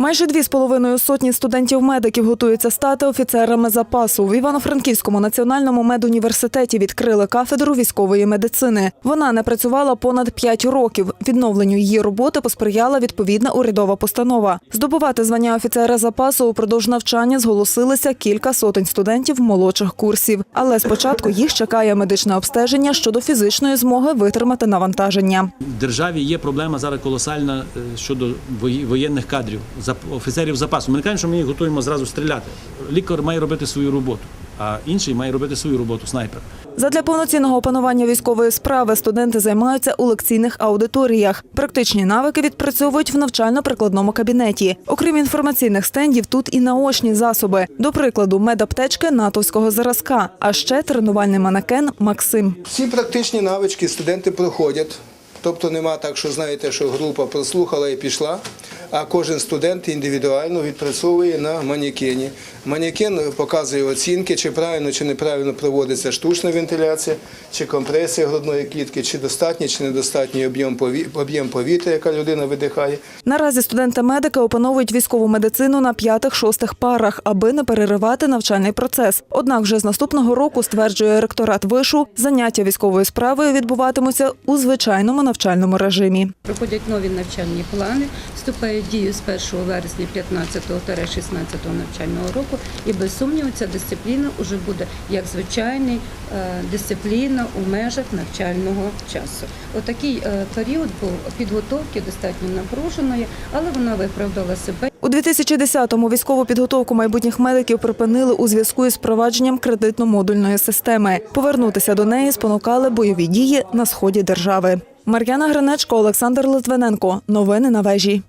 Майже дві з половиною сотні студентів-медиків готуються стати офіцерами запасу. В Івано-Франківському національному медуніверситеті відкрили кафедру військової медицини. Вона не працювала понад п'ять років. Відновленню її роботи посприяла відповідна урядова постанова. Здобувати звання офіцера запасу упродовж навчання зголосилися кілька сотень студентів молодших курсів. Але спочатку їх чекає медичне обстеження щодо фізичної змоги витримати навантаження. В державі є проблема зараз колосальна е, щодо воєнних кадрів, офіцерів запасу. Ми не кажемо, що ми їх готуємо зразу стріляти. Лікар має робити свою роботу, а інший має робити свою роботу, снайпер. Задля повноцінного опанування військової справи студенти займаються у лекційних аудиторіях. Практичні навики відпрацьовують в навчально-прикладному кабінеті. Окрім інформаційних стендів, тут і наочні засоби. До прикладу, медаптечки натовського зразка, а ще тренувальний манекен Максим. Всі практичні навички студенти проходять. Тобто нема так, що знаєте, що група прослухала і пішла, а кожен студент індивідуально відпрацьовує на манекені. Манекен показує оцінки, чи правильно чи неправильно проводиться штучна вентиляція, чи компресія грудної клітки, чи достатній, чи недостатній об'єм пові- об'єм повітря, яка людина видихає. Наразі студенти-медики опановують військову медицину на п'ятих-шостих парах, аби не переривати навчальний процес. Однак вже з наступного року, стверджує ректорат вишу, заняття військовою справою відбуватимуться у звичайному навчальному режимі. Проходять нові навчальні плани, вступають в дію з 1 вересня 15-16 навчального року. І без сумніву ця дисципліна вже буде як звичайний е, дисципліна у межах навчального часу. Отакий е, період був підготовки достатньо напруженої, але вона виправдала себе. У 2010-му військову підготовку майбутніх медиків припинили у зв'язку із впровадженням кредитно-модульної системи. Повернутися до неї спонукали бойові дії на сході держави. Мар'яна Гринечко, Олександр Литвиненко. Новини на вежі.